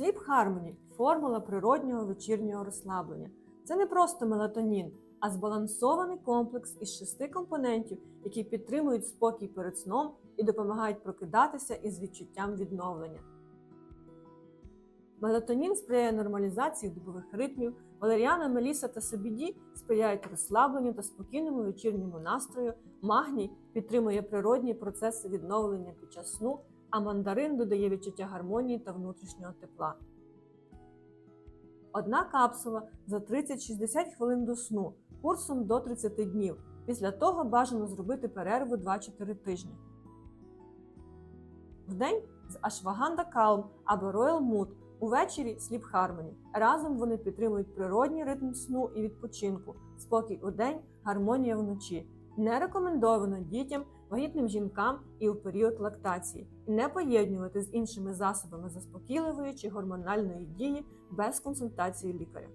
Sleep Harmony – формула природнього вечірнього розслаблення. Це не просто мелатонін, а збалансований комплекс із шести компонентів, які підтримують спокій перед сном і допомагають прокидатися із відчуттям відновлення. Мелатонін сприяє нормалізації добових ритмів, валеріана, меліса та сабіді сприяють розслабленню та спокійному вечірньому настрою, магній підтримує природні процеси відновлення під час сну, а мандарин додає відчуття гармонії та внутрішнього тепла. Одна капсула за 30-60 хвилин до сну, курсом до 30 днів. Після того бажано зробити перерву 2-4 тижні. Вдень з Ashwagandha Calm або Royal Mood, увечері Sleep Harmony. Разом вони підтримують природній ритм сну і відпочинку, спокій у день, гармонія вночі. Не рекомендовано дітям, вагітним жінкам і у період лактації. Не поєднувати з іншими засобами заспокійливої чи гормональної дії без консультації лікаря.